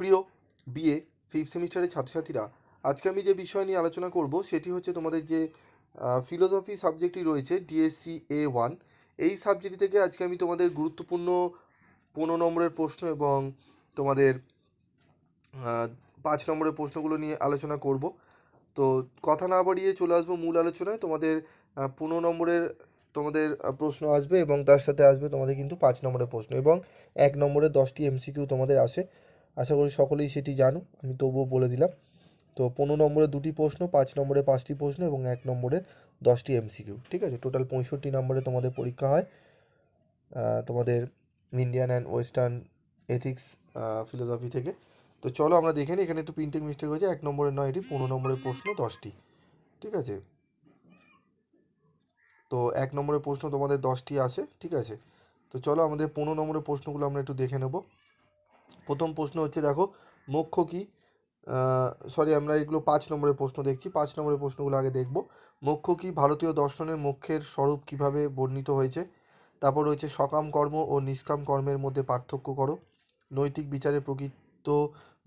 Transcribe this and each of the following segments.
প্রিয় BA fifth সেমিস্টারের ছাত্রছাত্রীরা, আজকে আমি যে বিষয় নিয়ে আলোচনা করব সেটি হচ্ছে তোমাদের যে ফিলোসফি সাবজেক্টটি রয়েছে ডিএসসি এ ওয়ান এই সাবজেক্ট থেকে আজকে আমি তোমাদের গুরুত্বপূর্ণ পনেরো নম্বরের প্রশ্ন এবং তোমাদের পাঁচ নম্বরের প্রশ্নগুলো নিয়ে আলোচনা করব। তো কথা না বাড়িয়ে চলে আসব মূল আলোচনায়। তোমাদের পনেরো নম্বরের তোমাদের প্রশ্ন আসবে এবং তার সাথে আসবে তোমাদের কিন্তু পাঁচ নম্বরের প্রশ্ন এবং এক নম্বরের দশটি এমসিকিউ তোমাদের আসে। আশা করি সকলেই সেটি জানো আমি তবুও বলে দিলাম। তো পনেরো নম্বরে দুটি প্রশ্ন, পাঁচ নম্বরে পাঁচটি প্রশ্ন এবং এক নম্বরের দশটি এমসিকিউ, ঠিক আছে? টোটাল পঁয়ষট্টি নম্বরে তোমাদের পরীক্ষা হয়। তোমাদের Indian and western ethics philosophy থেকে। তো চলো আমরা দেখে নিই, এখানে একটু প্রিন্টিং মিস্টেক হয়েছে, এক নম্বরের নয় এটি পনেরো নম্বরের প্রশ্ন দশটি, ঠিক আছে? তো এক নম্বরের প্রশ্ন তোমাদের দশটি আছে, ঠিক আছে? তো চলো আমাদের পনেরো নম্বরের প্রশ্নগুলো আমরা একটু দেখে নেব। প্রথম প্রশ্ন হচ্ছে, দেখো, মোক্ষ কি? সরি আমরা এগুলো পাঁচ নম্বরের প্রশ্ন দেখছি। পাঁচ নম্বরের প্রশ্নগুলো আগে দেখব। মোক্ষ কি? ভারতীয় দর্শনে মোক্ষের স্বরূপ কীভাবে বর্ণিত হয়েছে? তারপর রয়েছে, সকাম কর্ম ও নিষ্কাম কর্মের মধ্যে পার্থক্য করো। নৈতিক বিচারের প্রকৃত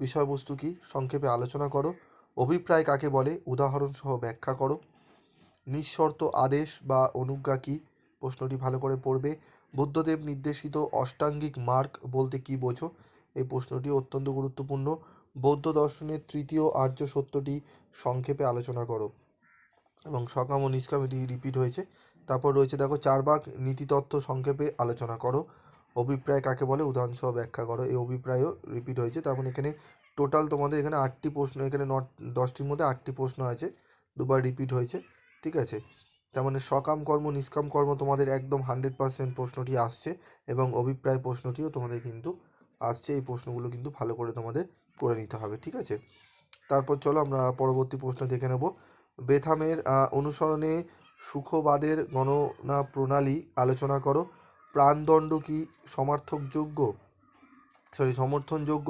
বিষয়বস্তু কি? সংক্ষেপে আলোচনা করো। অভিপ্রায় কাকে বলে? উদাহরণ সহ ব্যাখ্যা করো। নিঃশর্ত আদেশ বা অনুজ্ঞা কি? প্রশ্নটি ভালো করে পড়বে। বুদ্ধদেব নির্দেশিত অষ্টাঙ্গিক মার্গ বলতে কি বোঝো? এই প্রশ্নটি অত্যন্ত গুরুত্বপূর্ণ। বৌদ্ধ দর্শনের তৃতীয় আর্য সত্যটি সংক্ষেপে আলোচনা করো। এবং সকাম ও নিষ্কাম এটি রিপিট হয়েছে। তারপর রয়েছে দেখো চারবাক নীতিতত্ত্ব সংক্ষেপে আলোচনা করো। অভিপ্রায় কাকে বলে? উদাহরণসহ ব্যাখ্যা করো। এই অভিপ্রায়ও রিপিট হয়েছে। তার মানে এখানে টোটাল তোমাদের এখানে আটটি প্রশ্ন, এখানে নট, দশটির মধ্যে আটটি প্রশ্ন আছে। দুবার রিপিট হয়েছে। ঠিক আছে? তার মানে সকাম কর্ম, নিষ্কাম কর্ম তোমাদের একদম হান্ড্রেড পার্সেন্ট প্রশ্নটি আসছে এবং অভিপ্রায় প্রশ্নটিও তোমাদের কিন্তু আসছে, এই প্রশ্নগুলো কিন্তু ভালো করে তোমাদের করে নিতে হবে, ঠিক আছে? তারপর চলো আমরা পরবর্তী প্রশ্ন দেখে নেব। বেথামের অনুসরণে সুখবাদের গণনা প্রণালী আলোচনা করো। প্রাণদণ্ড কি সমর্থকযোগ্য? সরি সমর্থনযোগ্য?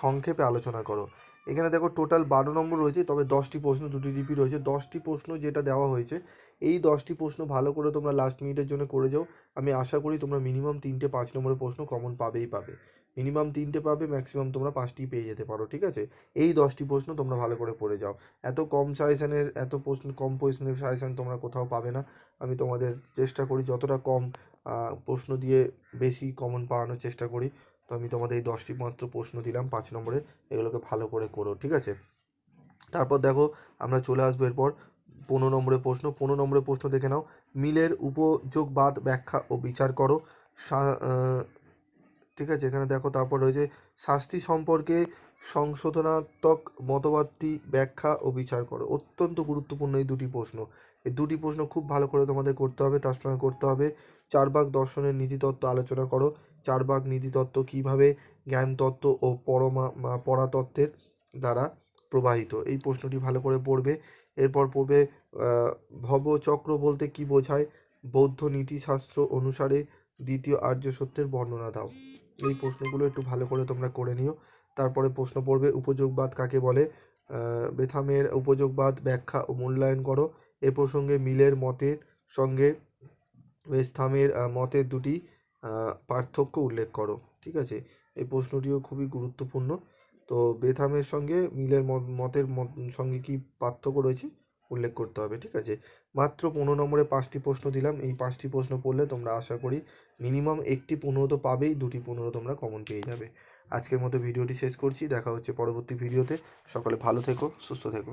সংক্ষেপে আলোচনা করো। এখানে দেখো টোটাল বারো নম্বর রয়েছে, তবে দশটি প্রশ্ন, দুটি রিপিট রয়েছে। দশটি প্রশ্ন যেটা দেওয়া হয়েছে, এই দশটি প্রশ্ন ভালো করে তোমরা লাস্ট মিনিটের জন্য করে যাও। আমি আশা করি তোমরা মিনিমাম তিনটে পাঁচ নম্বরের প্রশ্ন কমন পাবেই পাবে। মিনিমাম তিনটে পাবে ম্যাক্সিমাম তোমরা পাঁচটি পেয়ে যেতে পারো, ঠিক আছে? এই দশটি প্রশ্ন তোমরা ভালো করে পড়ে যাও। এত কম সাজেশানের এত প্রশ্ন, কম প্রশ্নের সাজেশান তোমরা কোথাও পাবে না। আমি তোমাদের চেষ্টা করি যতটা কম প্রশ্ন দিয়ে বেশি কমন পাওয়ানোর চেষ্টা করি। তো আমি তোমাদের এই দশটি মাত্র প্রশ্ন দিলাম, পাঁচ নম্বরে এগুলোকে ভালো করে করো, ঠিক আছে? তারপর দেখো, আমরা চলে আসব এরপর পনেরো নম্বরের প্রশ্ন। পনেরো নম্বরের প্রশ্ন দেখে নাও, মিলের উপযোগবাদ ব্যাখ্যা ও বিচার করো। ঠিক আছে, এখানে দেখো, তারপর রয়েছে শাস্তি সম্পর্কে সংশোধনাত্মক মতবাদটি ব্যাখ্যা ও বিচার করো। অত্যন্ত গুরুত্বপূর্ণ এই দুটি প্রশ্ন। এই দুটি প্রশ্ন খুব ভালো করে তোমাদের করতে হবে, তার সঙ্গে করতে হবে চারবাক দর্শনের নীতিতত্ত্ব আলোচনা করো। চারবাক নীতিতত্ত্ব কীভাবে জ্ঞানতত্ত্ব ও পরমা পরাতত্ত্বের দ্বারা প্রবাহিত? এই প্রশ্নটি ভালো করে পড়বে। এরপর পড়বে ভবচক্র বলতে কি বোঝায়? বৌদ্ধ নীতিশাস্ত্র অনুসারে দ্বিতীয় আর্য সত্যের বর্ণনা দাও। এই প্রশ্নগুলো একটু ভালো করে তোমরা করে নিও। তারপরে প্রশ্ন পড়বে, উপযোগবাদ কাকে বলে? বেথামের উপযোগবাদ ব্যাখ্যা ও মূল্যায়ন করো। এ প্রসঙ্গে মিলের মতের সঙ্গে বেস্থামের মতের দুটি পার্থক্য উল্লেখ করো, ঠিক আছে? এই প্রশ্নটিও খুবই গুরুত্বপূর্ণ। তো বেথামের সঙ্গে মিলের মত- মতের মত, সঙ্গে কি পার্থক্য রয়েছে? উল্লেখ করতে হবে, ঠিক আছে? মাত্র পনেরো নম্বরে পাঁচটি প্রশ্ন দিলাম, এই পাঁচটি প্রশ্ন পড়লে তোমরা আশা করি মিনিমাম একটি পনেরো তো পাবেই, দুটি পনেরো তোমরা কমন পেয়ে যাবে। আজকের মতো ভিডিওটি শেষ করছি, দেখা হচ্ছে পরবর্তী ভিডিওতে। সকলে ভালো থেকো, সুস্থ থেকো।